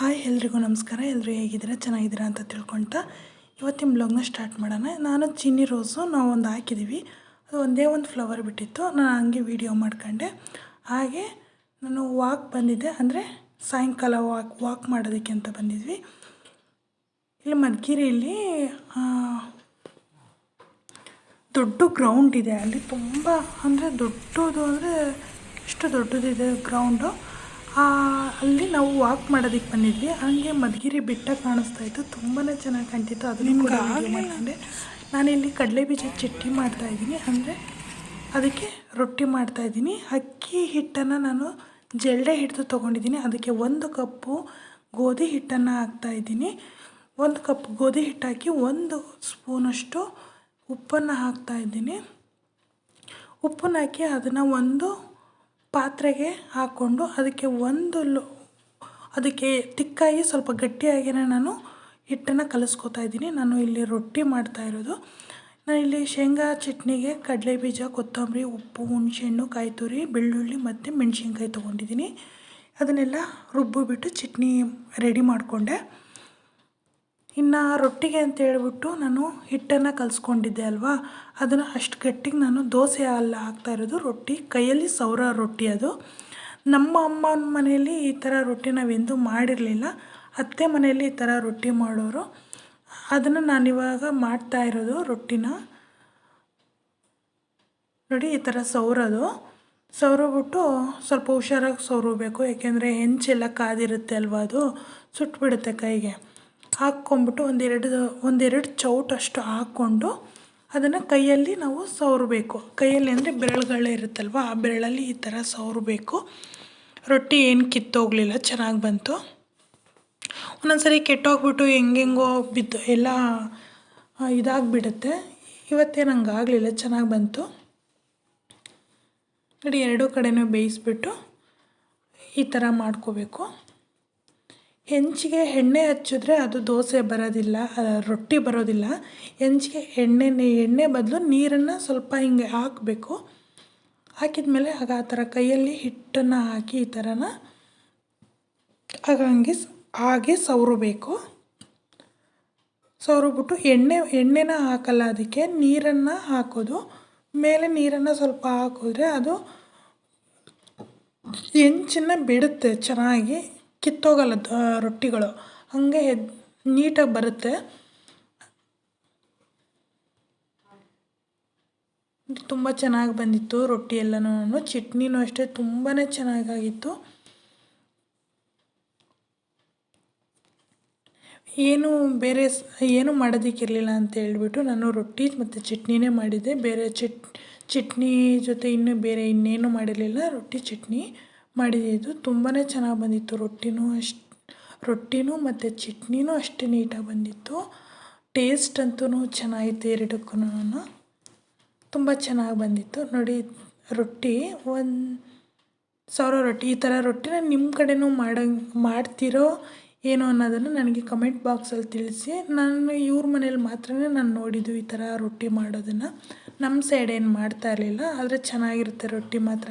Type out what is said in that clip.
Hi ಎಲ್ರಿಗೂ ನಮಸ್ಕಾರ. ಎಲ್ಲರೂ ಹೇಗಿದ್ದೀರಾ? ಚೆನ್ನಾಗಿದ್ದೀರಾ ಅಂತ ತಿಳ್ಕೊಳ್ತಾ ಇವತ್ತಿನ ಬ್ಲಾಗ್ನ ಸ್ಟಾರ್ಟ್ ಮಾಡೋಣ. ನಾನು ಚಿನ್ನಿ ರೋಸು. ನಾವು ಒಂದು ಹಾಕಿದ್ದೀವಿ ಅದು ಒಂದೇ ಒಂದು ಫ್ಲವರ್ ಬಿಟ್ಟಿತ್ತು. ನಾನು ಹಂಗೆ ವೀಡಿಯೋ ಮಾಡ್ಕೊಂಡೆ. ಹಾಗೆ ನಾನು ವಾಕ್ ಬಂದಿದ್ದೆ. ಅಂದರೆ ಸಾಯಂಕಾಲ ವಾಕ್ ವಾಕ್ ಮಾಡೋದಕ್ಕೆ ಅಂತ ಬಂದಿದ್ವಿ. ಇಲ್ಲಿ ಮಧುಗಿರಿಯಲ್ಲಿ ದೊಡ್ಡ ಗ್ರೌಂಡ್ ಇದೆ. ಅಲ್ಲಿ ತುಂಬ, ಅಂದರೆ ದೊಡ್ಡದು ಅಂದರೆ ಎಷ್ಟು ದೊಡ್ಡದಿದೆ ಗ್ರೌಂಡು ಅಲ್ಲಿ ನಾವು ವಾಕ್ ಮಾಡೋದಕ್ಕೆ ಬಂದಿದ್ವಿ. ಹಾಗೆ ಮಧುಗಿರಿ ಬೆಟ್ಟ ಕಾಣಿಸ್ತಾ ಇತ್ತು. ತುಂಬಾ ಚೆನ್ನಾಗಿ ಕಾಣ್ತಿತ್ತು. ಅದು ನಿಮ್ಗೆ ಮಾಡಿಕೊಂಡೆ. ನಾನಿಲ್ಲಿ ಕಡಲೆ ಬೀಜ ಚಟ್ನಿ ಮಾಡ್ತಾಯಿದ್ದೀನಿ ಅಂದರೆ ಅದಕ್ಕೆ ರೊಟ್ಟಿ ಮಾಡ್ತಾ ಇದ್ದೀನಿ. ಅಕ್ಕಿ ಹಿಟ್ಟನ್ನು ನಾನು ಜಲ್ಡೆ ಹಿಡಿದು ತೊಗೊಂಡಿದ್ದೀನಿ. ಅದಕ್ಕೆ ಒಂದು ಕಪ್ಪು ಗೋಧಿ ಹಿಟ್ಟನ್ನು ಹಾಕ್ತಾಯಿದ್ದೀನಿ ಒಂದು ಕಪ್ ಗೋಧಿ ಹಿಟ್ಟು ಹಾಕಿ ಒಂದು ಸ್ಪೂನಷ್ಟು ಉಪ್ಪನ್ನು ಹಾಕ್ತಾಯಿದ್ದೀನಿ ಉಪ್ಪನ್ನು ಹಾಕಿ ಅದನ್ನು ಒಂದು ಪಾತ್ರೆಗೆ ಹಾಕ್ಕೊಂಡು ಅದಕ್ಕೆ ಒಂದು ಲೊ, ಅದಕ್ಕೆ ತಿಕ್ಕಾಗಿ ಸ್ವಲ್ಪ ಗಟ್ಟಿಯಾಗಿಯೇ ನಾನು ಹಿಟ್ಟನ್ನು ಕಲಿಸ್ಕೊತಾ ಇದ್ದೀನಿ. ನಾನು ಇಲ್ಲಿ ರೊಟ್ಟಿ ಮಾಡ್ತಾ ಇರೋದು. ನಾನು ಇಲ್ಲಿ ಶೇಂಗಾ ಚಟ್ನಿಗೆ ಕಡಲೆ ಬೀಜ, ಕೊತ್ತಂಬರಿ, ಉಪ್ಪು, ಹುಣಸೆಹಣ್ಣು ಕಾಯಿ ತುರಿ ಬೆಳ್ಳುಳ್ಳಿ ಮತ್ತು ಮೆಣಸಿನ್ಕಾಯಿ ತೊಗೊಂಡಿದ್ದೀನಿ. ಅದನ್ನೆಲ್ಲ ರುಬ್ಬಿಬಿಟ್ಟು ಚಟ್ನಿ ರೆಡಿ ಮಾಡಿಕೊಂಡೆ. ಇನ್ನು ರೊಟ್ಟಿಗೆ ಅಂತ ಹೇಳ್ಬಿಟ್ಟು ನಾನು ಹಿಟ್ಟನ್ನು ಕಲಿಸ್ಕೊಂಡಿದ್ದೆ ಅಲ್ವಾ? ಅದನ್ನು ಅಷ್ಟು ಗಟ್ಟಿಗೆ ನಾನು ದೋಸೆ ಅಲ್ಲ ಹಾಕ್ತಾ ಇರೋದು, ರೊಟ್ಟಿ. ಕೈಯಲ್ಲಿ ಸೌರ ರೊಟ್ಟಿ ಅದು. ನಮ್ಮ ಅಮ್ಮನ ಮನೆಯಲ್ಲಿ ಈ ಥರ ರೊಟ್ಟಿ ನಾವೆಂದೂ ಮಾಡಿರಲಿಲ್ಲ. ಅತ್ತೆ ಮನೆಯಲ್ಲಿ ಈ ಥರ ರೊಟ್ಟಿ ಮಾಡೋರು. ಅದನ್ನು ನಾನಿವಾಗ ಮಾಡ್ತಾ ಇರೋದು ರೊಟ್ಟಿನ. ನೋಡಿ ಈ ಥರ ಸೌರೋದು ಸೌರಬಿಟ್ಟು ಸ್ವಲ್ಪ ಹುಷಾರಾಗಿ ಸೌರಬೇಕು ಯಾಕೆಂದರೆ ಹೆಂಚೆಲ್ಲ ಕಾದಿರುತ್ತೆ ಅಲ್ವಾ ಅದು? ಸುಟ್ಬಿಡುತ್ತೆ ಕೈಗೆ. ಹಾಕ್ಕೊಂಬಿಟ್ಟು ಒಂದೆರಡು ಒಂದೆರಡು ಚೌಟಷ್ಟು ಹಾಕ್ಕೊಂಡು ಅದನ್ನು ಕೈಯಲ್ಲಿ ನಾವು ಸವರಬೇಕು. ಕೈಯಲ್ಲಿ ಅಂದರೆ ಬೆರಳುಗಳೇ ಇರುತ್ತಲ್ವ? ಆ ಬೆರಳಲ್ಲಿ ಈ ಥರ ಸವರಬೇಕು. ರೊಟ್ಟಿ ಏನು ಕಿತ್ತೋಗಲಿಲ್ಲ, ಚೆನ್ನಾಗಿ ಬಂತು. ಒಂದೊಂದು ಸರಿ ಕೆಟ್ಟೋಗ್ಬಿಟ್ಟು ಹೆಂಗೆಂಗೋ ಬಿದ್ದು ಎಲ್ಲ ಇದಾಗಿಬಿಡುತ್ತೆ. ಇವತ್ತೇನು ಹಂಗೆ ಆಗಲಿಲ್ಲ, ಚೆನ್ನಾಗಿ ಬಂತು. ನೋಡಿ, ಎರಡೂ ಕಡೆನೂ ಬೇಯಿಸ್ಬಿಟ್ಟು ಈ ಥರ ಮಾಡ್ಕೋಬೇಕು. ಹೆಂಚಿಗೆ ಎಣ್ಣೆ ಹಚ್ಚಿದ್ರೆ ಅದು ದೋಸೆ ಬರೋದಿಲ್ಲ ರೊಟ್ಟಿ ಬರೋದಿಲ್ಲ. ಹೆಂಚಿಗೆ ಎಣ್ಣೆ ಎಣ್ಣೆ ಬದಲು ನೀರನ್ನು ಸ್ವಲ್ಪ ಹಿಂಗೆ ಹಾಕಬೇಕು. ಹಾಕಿದ ಮೇಲೆ ಆಗ ಆ ಥರ ಕೈಯಲ್ಲಿ ಹಿಟ್ಟನ್ನು ಹಾಕಿ ಈ ಥರನ ಆಗ ಹಂಗೆ ಹಾಗೆ ಸವರಬೇಕು. ಸವರುಬಿಟ್ಟು ಎಣ್ಣೆ, ಎಣ್ಣೆನ ಹಾಕಲ್ಲ ಅದಕ್ಕೆ, ನೀರನ್ನು ಹಾಕೋದು. ಮೇಲೆ ನೀರನ್ನು ಸ್ವಲ್ಪ ಹಾಕಿದ್ರೆ ಅದು ಹೆಂಚನ್ನು ಬಿಡುತ್ತೆ ಚೆನ್ನಾಗಿ. ಕಿತ್ತೋಗಲ್ಲ ರೊಟ್ಟಿಗಳು. ಹಾಗೆ ನೀಟಾಗಿ ಬರುತ್ತೆ. ತುಂಬ ಚೆನ್ನಾಗಿ ಬಂದಿತ್ತು ರೊಟ್ಟಿ ಎಲ್ಲನೂ ಚಟ್ನಿನೂ ಅಷ್ಟೇ ತುಂಬಾ ಚೆನ್ನಾಗಾಗಿತ್ತು. ಏನು ಬೇರೆ ಏನು ಮಾಡೋದಕ್ಕಿರಲಿಲ್ಲ ಅಂತ ಹೇಳ್ಬಿಟ್ಟು ನಾನು ರೊಟ್ಟಿ ಮತ್ತು ಚಟ್ನಿನೇ ಮಾಡಿದ್ದೆ. ಬೇರೆ ಚಟ್, ಚಟ್ನಿ ಜೊತೆ ಇನ್ನೂ ಬೇರೆ ಇನ್ನೇನು ಮಾಡಿರಲಿಲ್ಲ. ರೊಟ್ಟಿ, ಚಟ್ನಿ. ಮಾಡಿದ್ದು ತುಂಬಾ ಚೆನ್ನಾಗಿ ಬಂದಿತ್ತು. ರೊಟ್ಟಿನೂ ಅಷ್ಟು, ರೊಟ್ಟಿನೂ ಮತ್ತು ಚಟ್ನಿನೂ ಅಷ್ಟೇ ನೀಟಾಗಿ ಬಂದಿತ್ತು. ಟೇಸ್ಟ್ ಅಂತೂ ಚೆನ್ನಾಗಿತ್ತು ಎರಡಕ್ಕೂ ತುಂಬ ಚೆನ್ನಾಗಿ ಬಂದಿತ್ತು. ನೋಡಿ, ರೊಟ್ಟಿ ಒಂದು ಸಾವಿರ ರೊಟ್ಟಿ, ಈ ಥರ ರೊಟ್ಟಿನ ನಿಮ್ಮ ಕಡೆನೂ ಮಾಡಂಗೆ, ಮಾಡ್ತಿರೋ ಏನು ಅನ್ನೋದನ್ನು ನನಗೆ ಕಮೆಂಟ್ ಬಾಕ್ಸಲ್ಲಿ ತಿಳಿಸಿ. ನಾನು ಇವ್ರ ಮನೇಲಿ ಮಾತ್ರ ನಾನು ನೋಡಿದ್ದು ಈ ಥರ ರೊಟ್ಟಿ ಮಾಡೋದನ್ನು. ನಮ್ಮ ಸೈಡ್ ಏನು ಮಾಡ್ತಾ ಇರಲಿಲ್ಲ, ಆದರೆ ಚೆನ್ನಾಗಿರುತ್ತೆ ರೊಟ್ಟಿ ಮಾತ್ರ